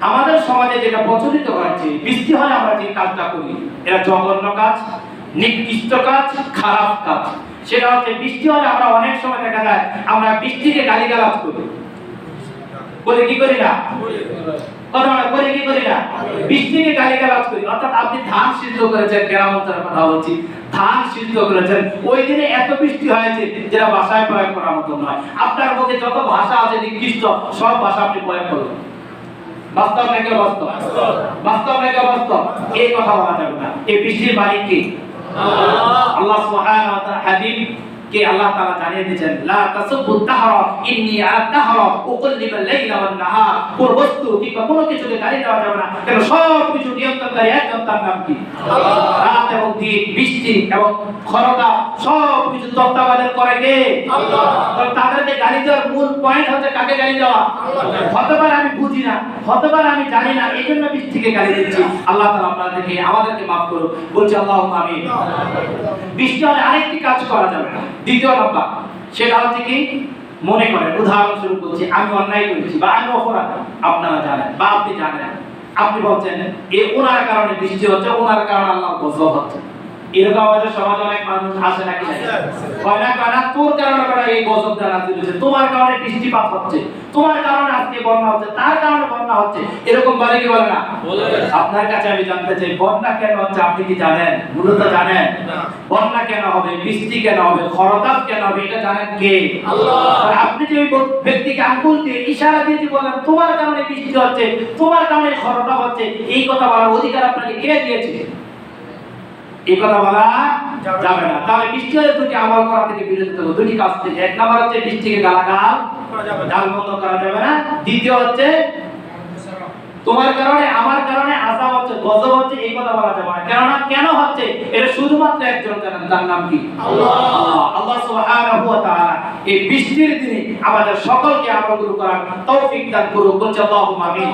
আমাদের সমাজে যেটা প্রচলিত হয়েছে, বৃষ্টি হলে আমরা যে কাজটা করি, এটা জঘন্য কাজ, নিকৃষ্ট কাজ, খারাপ কাজ। সেটা হচ্ছে বৃষ্টি হলে আমরা অনেক সময় দেখা যায়, আমরা বৃষ্টিকে গালিগালাজ করি। বলে কি করি না? কথা আমরা কি করি না? বৃষ্টিকে গালিগালাজ করি। অর্থাৎ আপনি ধান সিদ্ধ করেছেন, গ্রাম অঞ্চলের কথা বলছি, ধান সিদ্ধ করেছেন। ওই দিনে এত বৃষ্টি হয়েছে যেটা ভাষায় প্রয়োগ করার মতো নয়। আপনার মধ্যে যত ভাষা আছে নিকৃষ্ট, সব ভাষা আপনি প্রয়োগ করবেন। বাস্তব নাকি অবাস্তব? বাস্তব নাকি অবাস্তব? এই কথা বলা যাবে না। এই বৃষ্টির মালিক কি? আল্লাহ সুবহানাহু ওয়া তাআলা হাবিব কে আল্লাহ তাআলা জানিয়ে দিয়েছেন লা দাহরা ইন্নী উকল্লিবুল লাইলা ওয়ান নাহার কোন বস্তু কিংবা কোনো কিছুকে গালি দেওয়া যাবে না। সব কিছু নিয়ন্ত্রণকারী একজন তার নাম কি? রাত এবং দিন বৃষ্টি এবং খরতা সব কিছু তত্ত্বাবধান করে কে? তাহলে তাদেরকে গালি দেওয়ার মূল পয়েন্ট হচ্ছে কাকে গালি দেওয়া? হতে পারে আমি বুঝি না হতে পারে আমি জানি না এই জন্য বৃষ্টিকে গালি দিচ্ছি। আল্লাহ তাআলা আপনাদেরকে, আমাদেরকে মাফ করুন বলছি আল্লাহ আমিন। বৃষ্টি হলে আরেকটি কাজ করা যাবে। দ্বিতীয় নাম্বার সেটা হচ্ছে কি? মনে করেন, উদাহরণস্বরূপ বলছি, আমি অন্যায় করেছি বা আমি অপরাধ। আপনারা জানেন, বা আপনি জানেন। আপনি বলছেন, এ ওনার কারণে বৃষ্টি হচ্ছে, ওনার কারণে আল্লাহ গজব হচ্ছে। এরকম আমাদের সমাজে অনেক মানুষ আসে নাকি না? হয় না কারণ তোর কারণে করা এই গজব দ্বারা দিয়েছে তোমার কারণে বৃষ্টিপাত হচ্ছে। তোমার কারণে আজকে বন্যা হচ্ছে। তার কারণে বন্যা হচ্ছে। এরকম বলে কি বলে না? আপনার কাছে আমি জানতে চাই বন্যা কেন হচ্ছে আপনি কি জানেন? মূলত জানেন। বন্যা কেন হবে? বৃষ্টি কেন হবে? খরতাপ কেন হবে? এটা জানেন কে? আপনি যে ব্যক্তিকে আঙ্গুল দিয়ে ইশারা দিয়ে যে বললেন তোমার কারণে বৃষ্টি হচ্ছে তোমার কারণে খরতাপ হচ্ছে এই কথা বলার অধিকার আপনাকে কে দিয়েছে? এই কথা বলা যাবে না। তাহলে দুটি আমল করা থেকে বিরত থাকব দুটি কাজ থেকে। এক নাম্বার হচ্ছে গালাগাল। বন্ধ করা যাবে না। দ্বিতীয় হচ্ছে তোমার কারণে আমার কারণে আজাব হচ্ছে গজব হচ্ছে এই কথা বলা যাবে না। কেননা কেন হচ্ছে? এটা শুধুমাত্র একজন তার নাম কি? আল্লাহ। আল্লাহ সুবহানাহু ওয়া তাআলা এই বৃষ্টির দিনে আমাদের সকলকে আমলগুলো করার তৌফিক দান করুন বলছে আল্লাহুম্মা আমিন।